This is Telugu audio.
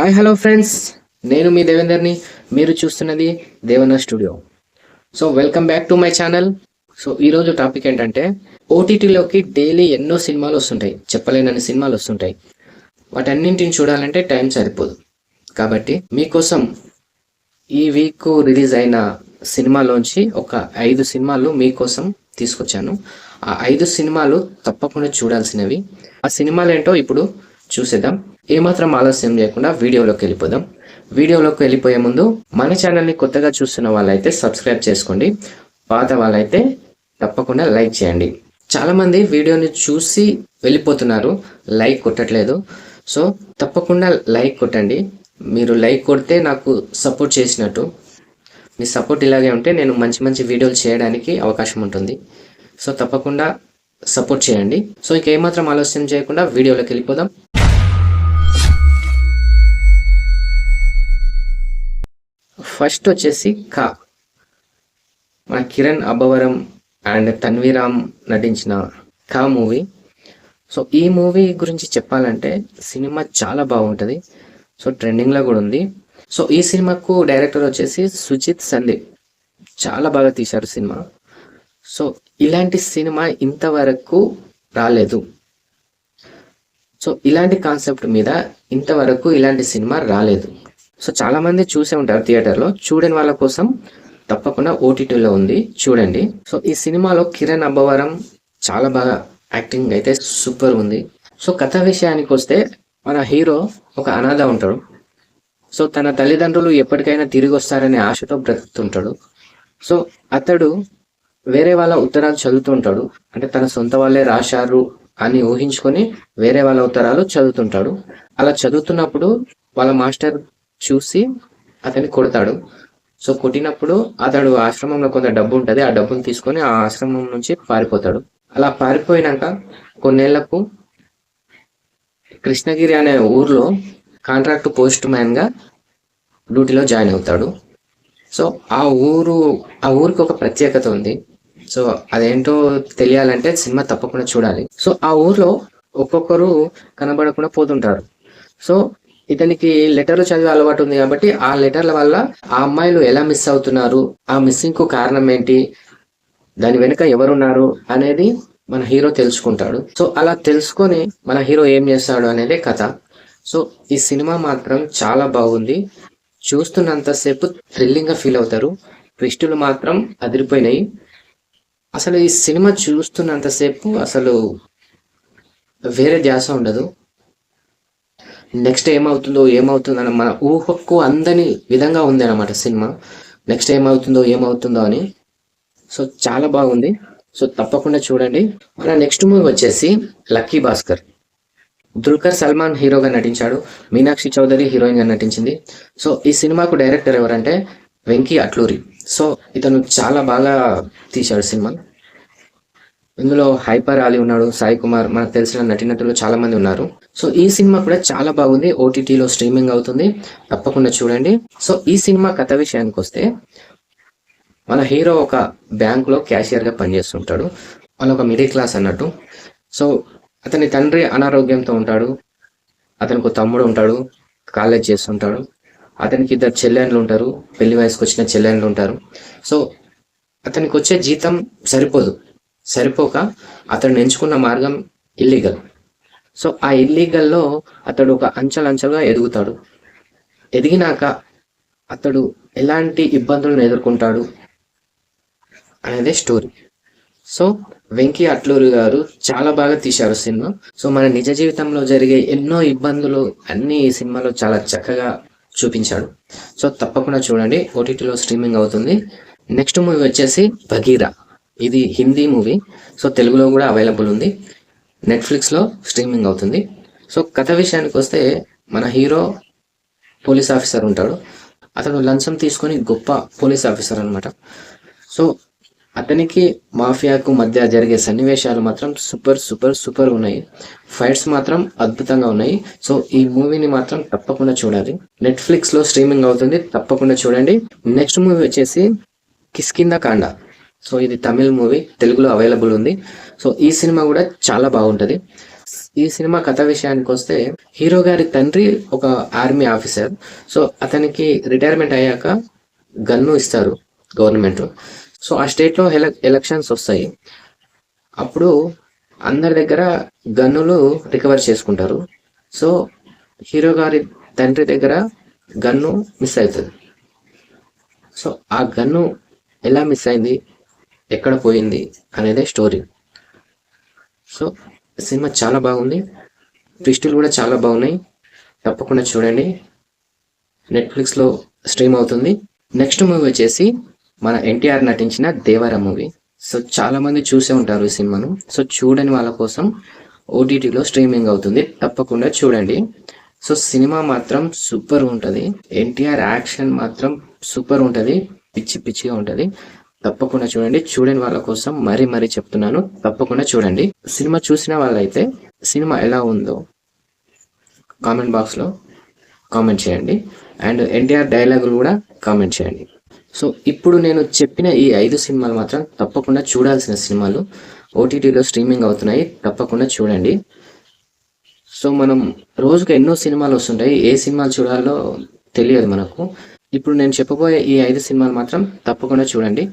హాయ్ హలో ఫ్రెండ్స్ నేను మీ దేవేందర్ని. మీరు చూస్తున్నది Devana studio. So welcome back to my channel so ఈరోజు టాపిక్ ఏంటంటే ఓటీటీలోకి డైలీ ఎన్నో సినిమాలు వస్తుంటాయి. చెప్పలేనన్ని సినిమాలు వస్తుంటాయి. వాటన్నింటిని చూడాలంటే టైం సరిపోదు. కాబట్టి మీకోసం ఈ వీక్ రిలీజ్ అయిన సినిమాలోంచి ఒక ఐదు సినిమాలు మీకోసం తీసుకొచ్చాను. ఆ ఐదు సినిమాలు తప్పకుండా చూడాల్సినవి. ఆ సినిమాలు ఏంటో ఇప్పుడు చూసేద్దాం. ఏమాత్రం ఆలస్యం చేయకుండా వీడియోలోకి వెళ్ళిపోదాం. వీడియోలోకి వెళ్ళిపోయే ముందు మన ఛానల్ని కొత్తగా చూస్తున్న వాళ్ళైతే సబ్స్క్రైబ్ చేసుకోండి. పాత వాళ్ళైతే తప్పకుండా లైక్ చేయండి. చాలామంది వీడియోని చూసి వెళ్ళిపోతున్నారు. లైక్ కొట్టట్లేదు. సో తప్పకుండా లైక్ కొట్టండి. మీరు లైక్ కొడితే నాకు సపోర్ట్ చేసినట్టు. మీ సపోర్ట్ ఇలాగే ఉంటే నేను మంచి మంచి వీడియోలు చేయడానికి అవకాశం ఉంటుంది. సో తప్పకుండా సపోర్ట్ చేయండి. సో ఇంకేమాత్రం ఏమాత్రం ఆలస్యం చేయకుండా వీడియోలోకి వెళ్ళిపోదాం. ఫస్ట్ వచ్చేసి కా. మన కిరణ్ అబ్బవరం అండ్ తన్వీరామ్ నటించిన కా మూవీ. సో ఈ మూవీ గురించి చెప్పాలంటే సినిమా చాలా బాగుంటుంది. సో ట్రెండింగ్లో కూడా ఉంది. సో ఈ సినిమాకు డైరెక్టర్ వచ్చేసి సుజిత్ సందీప్. చాలా బాగా తీశారు సినిమా. సో ఇలాంటి సినిమా ఇంతవరకు రాలేదు. సో ఇలాంటి కాన్సెప్ట్ మీద ఇంతవరకు ఇలాంటి సినిమా రాలేదు. సో చాలామంది చూసే ఉంటారు థియేటర్లో. చూడని వాళ్ళ కోసం తప్పకుండా ఓటీటీలో ఉంది. చూడండి. సో ఈ సినిమాలో కిరణ్ అబ్బవరం చాలా బాగా యాక్టింగ్ అయితే సూపర్ ఉంది. సో కథ విషయానికి వస్తే మన హీరో ఒక అనాథ ఉంటాడు. సో తన తల్లిదండ్రులు ఎప్పటికైనా తిరిగి వస్తారనే ఆశతో బ్రతుకుతుంటాడు. సో అతడు వేరే వాళ్ళ ఉత్తరాలు చదువుతుంటాడు అంటే తన సొంత వాళ్ళే రాశారు అని ఊహించుకొని వేరే వాళ్ళ ఉత్తరాలు చదువుతుంటాడు. అలా చదువుతున్నప్పుడు వాళ్ళ మాస్టర్ చూసి అతన్ని కొడతాడు. సో కొట్టినప్పుడు అతడు ఆశ్రమంలో కొంత డబ్బు ఉంటుంది ఆ డబ్బును తీసుకొని ఆ ఆశ్రమం నుంచి పారిపోతాడు. అలా పారిపోయినాక కొన్నేళ్ళకు కృష్ణగిరి అనే ఊర్లో కాంట్రాక్ట్ పోస్ట్ మ్యాన్గా డ్యూటీలో జాయిన్ అవుతాడు. సో ఆ ఊరు ఆ ఊరికి ఒక ప్రత్యేకత ఉంది. సో అదేంటో తెలియాలంటే సినిమా తప్పకుండా చూడాలి. సో ఆ ఊర్లో ఒక్కొక్కరు కనబడకుండా పోతుంటారు. సో ఇతనికి లెటర్లు చదివే అలవాటు ఉంది కాబట్టి ఆ లెటర్ల వల్ల ఆ అమ్మాయిలు ఎలా మిస్ అవుతున్నారు? ఆ మిస్సింగ్కు కారణం ఏంటి? దాని వెనుక ఎవరున్నారు? అనేది మన హీరో తెలుసుకుంటాడు. సో అలా తెలుసుకొని మన హీరో ఏం చేస్తాడు అనేది కథ. సో ఈ సినిమా మాత్రం చాలా బాగుంది. చూస్తున్నంతసేపు థ్రిల్లింగ్గా ఫీల్ అవుతారు. ట్విస్టులు మాత్రం అదిరిపోయినాయి. అసలు ఈ సినిమా చూస్తున్నంతసేపు అసలు వేరే ధ్యాస ఉండదు. నెక్స్ట్ ఏమవుతుందో ఏమవుతుందో అని మన ఊహకు అందని విధంగా ఉంది అనమాట సినిమా. నెక్స్ట్ ఏమవుతుందో ఏమవుతుందో అని. సో చాలా బాగుంది. సో తప్పకుండా చూడండి. మన నెక్స్ట్ మూవీ వచ్చేసి లక్కీ భాస్కర్. దుల్కర్ సల్మాన్ హీరోగా నటించాడు. మీనాక్షి చౌదరి హీరోయిన్గా నటించింది. సో ఈ సినిమాకు డైరెక్టర్ ఎవరంటే వెంకీ అట్లూరి. సో ఇతను చాలా బాగా తీశాడు సినిమా. ఇందులో హైపర్ అలీ ఉన్నాడు సాయి కుమార్. మనకు తెలిసిన నటీనటులు చాలా మంది ఉన్నారు. సో ఈ సినిమా కూడా చాలా బాగుంది. ఓటీటీలో స్ట్రీమింగ్ అవుతుంది. తప్పకుండా చూడండి. సో ఈ సినిమా కథ విషయానికి వస్తే మన హీరో ఒక బ్యాంక్లో క్యాషియర్గా పనిచేస్తుంటాడు. వాళ్ళు ఒక మిడిల్ క్లాస్ అన్నట్టు. సో అతని తండ్రి అనారోగ్యంతో ఉంటాడు. అతనికి ఒక తమ్ముడు ఉంటాడు. కాలేజ్ చేస్తుంటాడు. అతనికి ఇద్దరు చెల్లెండ్లు ఉంటారు. పెళ్ళి వయసుకు వచ్చిన చెల్లెండ్లు ఉంటారు. సో అతనికి వచ్చే జీతం సరిపోదు. సరిపోక అతను ఎంచుకున్న మార్గం ఇల్లీగల్ సో ఆ ఇల్లీగల్లో అతడు ఒక అంచెలంచెలుగా ఎదుగుతాడు. ఎదిగినాక అతడు ఎలాంటి ఇబ్బందులను ఎదుర్కొంటాడు అనేది స్టోరీ సో వెంకీ అట్లూరి గారు చాలా బాగా తీశారు సినిమా. సో మన నిజ జీవితంలో జరిగే ఎన్నో ఇబ్బందులు అన్ని ఈ సినిమాలో చాలా చక్కగా చూపించాడు. సో తప్పకుండా చూడండి. ఓటీటీలో స్ట్రీమింగ్ అవుతుంది. నెక్స్ట్ మూవీ వచ్చేసి బగీరా ఇది హిందీ మూవీ సో తెలుగులో కూడా అవైలబుల్ ఉంది. నెట్ఫ్లిక్స్లో స్ట్రీమింగ్ అవుతుంది. సో కథ విషయానికి వస్తే మన హీరో పోలీస్ ఆఫీసర్ ఉంటాడు. అతను లంచం తీసుకొని గొప్ప పోలీస్ ఆఫీసర్ అనమాట సో అతనికి మాఫియాకు మధ్య జరిగే సన్నివేశాలు మాత్రం సూపర్ సూపర్ సూపర్ ఉన్నాయి. ఫైట్స్ మాత్రం అద్భుతంగా ఉన్నాయి. సో ఈ మూవీని మాత్రం తప్పకుండా చూడాలి. నెట్ఫ్లిక్స్లో స్ట్రీమింగ్ అవుతుంది. తప్పకుండా చూడండి. నెక్స్ట్ మూవీ వచ్చేసి కిస్కింద కాండ. సో ఇది తమిళ్ మూవీ తెలుగులో అవైలబుల్ ఉంది. సో ఈ సినిమా కూడా చాలా బాగుంటుంది. ఈ సినిమా కథ విషయానికి వస్తే హీరో గారి తండ్రి ఒక ఆర్మీ ఆఫీసర్. సో అతనికి రిటైర్మెంట్ అయ్యాక గన్ను ఇస్తారు గవర్నమెంట్. సో ఆ స్టేట్లో ఎల ఎలక్షన్స్ వస్తాయి. అప్పుడు అందరి దగ్గర గన్నులు రికవర్ చేసుకుంటారు. సో హీరో గారి తండ్రి దగ్గర గన్ను మిస్ అవుతుంది. సో ఆ గన్ను ఎలా మిస్ అయింది? ఎక్కడ పోయింది అనేదే స్టోరీ. సో సినిమా చాలా బాగుంది. ట్విస్టులు కూడా చాలా బాగున్నాయి. తప్పకుండా చూడండి. నెట్ఫ్లిక్స్లో స్ట్రీమ్ అవుతుంది. నెక్స్ట్ మూవీ వచ్చేసి మన ఎన్టీఆర్ నటించిన దేవర మూవీ. సో చాలామంది చూసే ఉంటారు ఈ సినిమాను. సో చూడని వాళ్ళ కోసం ఓటీటీలో స్ట్రీమింగ్ అవుతుంది. తప్పకుండా చూడండి. సో సినిమా మాత్రం సూపర్ ఉంటుంది. ఎన్టీఆర్ యాక్షన్ మాత్రం సూపర్ ఉంటుంది. పిచ్చి పిచ్చిగా ఉంటుంది. తప్పకుండా చూడండి. చూడని వాళ్ళ కోసం మరీ మరీ చెప్తున్నాను. తప్పకుండా చూడండి. సినిమా చూసిన వాళ్ళైతే సినిమా ఎలా ఉందో కామెంట్ బాక్స్లో కామెంట్ చేయండి. అండ్ ఎన్టీఆర్ డైలాగులు కూడా కామెంట్ చేయండి. సో ఇప్పుడు నేను చెప్పిన ఈ ఐదు సినిమాలు మాత్రం తప్పకుండా చూడాల్సిన సినిమాలు ఓటీటీలో స్ట్రీమింగ్ అవుతున్నాయి. తప్పకుండా చూడండి. సో మనం రోజుకు ఎన్నో సినిమాలు వస్తుంటాయి. ఏ సినిమాలు చూడాలో తెలియదు మనకు. ఇప్పుడు నేను చెప్పబోయే ఈ ఐదు సినిమాలు మాత్రం తప్పకుండా చూడండి.